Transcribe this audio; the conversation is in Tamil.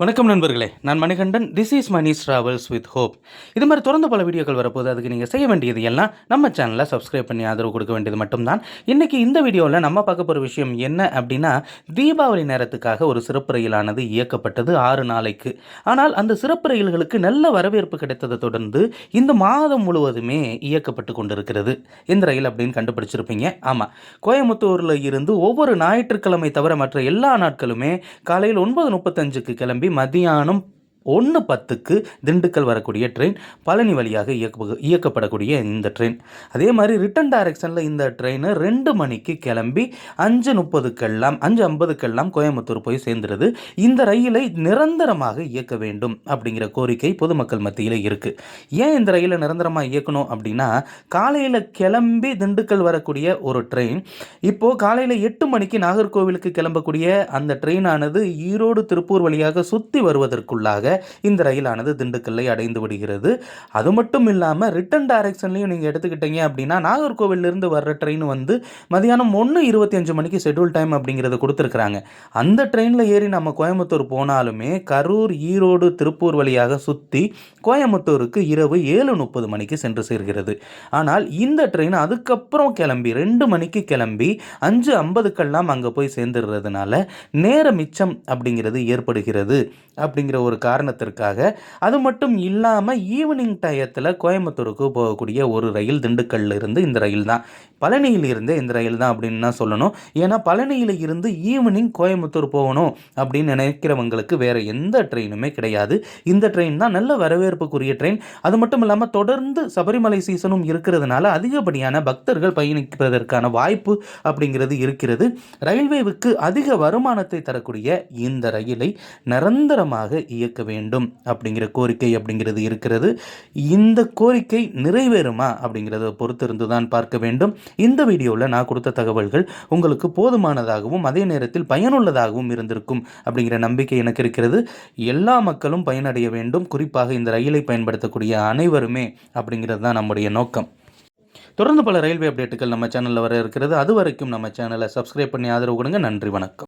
வணக்கம் நண்பர்களே. நான் Manikandan. This is Mani's travels with hope இது மாதிரி தொடர்ந்து பல வீடியோக்கள் வரப்போது அதுக்கு நீங்கள் செய்ய வேண்டியது எல்லாம் நம்ம சேனலை சப்ஸ்கிரைப் பண்ணி ஆதரவு கொடுக்க வேண்டியது மட்டும்தான். இன்றைக்கி இந்த வீடியோவில் நம்ம பார்க்க போகிற விஷயம் என்ன அப்படின்னா தீபாவளி நேரத்துக்காக ஒரு சிறப்பு ரயிலானது இயக்கப்பட்டது ஆறு நாளைக்கு. ஆனால் அந்த சிறப்பு ரயில்களுக்கு நல்ல வரவேற்பு கிடைத்ததை தொடர்ந்து இந்த மாதம் முழுவதுமே இயக்கப்பட்டு கொண்டிருக்கிறது. இந்த ரயில் அப்படின்னு கண்டுபிடிச்சிருப்பீங்க. ஆமாம் கோயம்புத்தூரில் இருந்து ஒவ்வொரு ஞாயிற்றுக்கிழமை தவிர மற்ற எல்லா நாட்களுமே காலையில் ஒன்பது முப்பத்தஞ்சுக்கு கிளம்பி மதியானம் ஒன்று பத்துக்கு திண்டுக்கல் வரக்கூடிய ட்ரெயின் பழனி வழியாக இயக்க இயக்கப்படக்கூடிய இந்த ட்ரெயின் அதே மாதிரி ரிட்டன் டைரக்ஷனில் இந்த ட்ரெயின் ரெண்டு மணிக்கு கிளம்பி அஞ்சு முப்பதுக்கெல்லாம் அஞ்சு ஐம்பதுக்கெல்லாம் கோயம்புத்தூர் போய் சேர்ந்துருது. இந்த ரயிலை நிரந்தரமாக இயக்க வேண்டும் அப்படிங்கிற கோரிக்கை பொதுமக்கள் மத்தியில் இருக்குது ஏன் இந்த ரயிலை நிரந்தரமாக இயக்கணும் அப்படின்னா காலையில் கிளம்பி திண்டுக்கல் வரக்கூடிய ஒரு ட்ரெயின் இப்போது காலையில் எட்டு மணிக்கு நாகர்கோவிலுக்கு கிளம்பக்கூடிய அந்த ட்ரெயினானது ஈரோடு திருப்பூர் வழியாக சுற்றி வருவதற்குள்ளாக இந்த ரயிலானது திண்டுக்கல்லை அடைந்து விடுகிறது. அது மட்டும் இல்லாமல் ரிட்டன் டைரக்ஷன்லையும் நீங்கள் எடுத்துக்கிட்டீங்க அப்படின்னா நாகர்கோவிலிருந்து வர்ற ட்ரெயின் வந்து மதியானம் ஒன்று இருபத்தி அஞ்சு மணிக்கு ஷெட்யூல் டைம் அப்படிங்கிறத கொடுத்துருக்குறாங்க. அந்த ட்ரெயினில் ஏறி நம்ம கோயம்புத்தூர் போனாலுமே கரூர் ஈரோடு திருப்பூர் வழியாக சுற்றி கோயம்புத்தூருக்கு இரவு ஏழு முப்பது மணிக்கு சென்று சேர்கிறது. ஆனால் இந்த ட்ரெயின் அதுக்கப்புறம் கிளம்பி ரெண்டு மணிக்கு கிளம்பி அஞ்சு ஐம்பதுக்கெல்லாம் அங்கே போய் சேர்ந்துடுறதுனால நேர மிச்சம் அப்படிங்கிறது ஏற்படுகிறது அப்படிங்கிற ஒரு காரணம் காரணத்திற்காக. அது மட்டும் இல்லாமல் ஈவினிங் டயத்தில் கோயம்புத்தூருக்கு போகக்கூடிய ஒரு ரயில் திண்டுக்கல்ல இருந்து இந்த ரயில் தான். பழனியில் இருந்தே இந்த ரயில் தான் அப்படின்னு தான் சொல்லணும். ஏன்னா பழனியில் இருந்து ஈவினிங் கோயம்புத்தூர் போகணும் அப்படின்னு நினைக்கிறவங்களுக்கு வேறு எந்த ட்ரெயினுமே கிடையாது. இந்த ட்ரெயின் தான் நல்ல வரவேற்புக்குரிய ட்ரெயின். அது மட்டும் இல்லாமல் தொடர்ந்து சபரிமலை சீசனும் இருக்கிறதுனால அதிகப்படியான பக்தர்கள் பயணிப்பதற்கான வாய்ப்பு அப்படிங்கிறது இருக்கிறது. ரயில்வேவுக்கு அதிக வருமானத்தை தரக்கூடிய இந்த ரயிலை நிரந்தரமாக இயக்க வேண்டும் அப்படிங்கிற கோரிக்கை அப்படிங்கிறது இருக்கிறது. இந்த கோரிக்கை நிறைவேறுமா அப்படிங்கிறத பொறுத்திருந்து தான் பார்க்க வேண்டும். இந்த வீடியோவில் நான் கொடுத்த தகவல்கள் உங்களுக்கு போதுமானதாகவும் அதே நேரத்தில் பயனுள்ளதாகவும் இருந்திருக்கும் அப்படிங்கிற நம்பிக்கை எனக்கு இருக்கிறது. எல்லா மக்களும் பயனடைய வேண்டும். குறிப்பாக இந்த ரயிலை பயன்படுத்தக்கூடிய அனைவருமே அப்படிங்கிறது தான் நம்முடைய நோக்கம். தொடர்ந்து பல ரயில்வே அப்டேட்டுகள் நம்ம சேனலில் வர இருக்கிறது. அது வரைக்கும் நம்ம சேனலை சப்ஸ்கிரைப் பண்ணி ஆதரவு கொடுங்க. நன்றி வணக்கம்.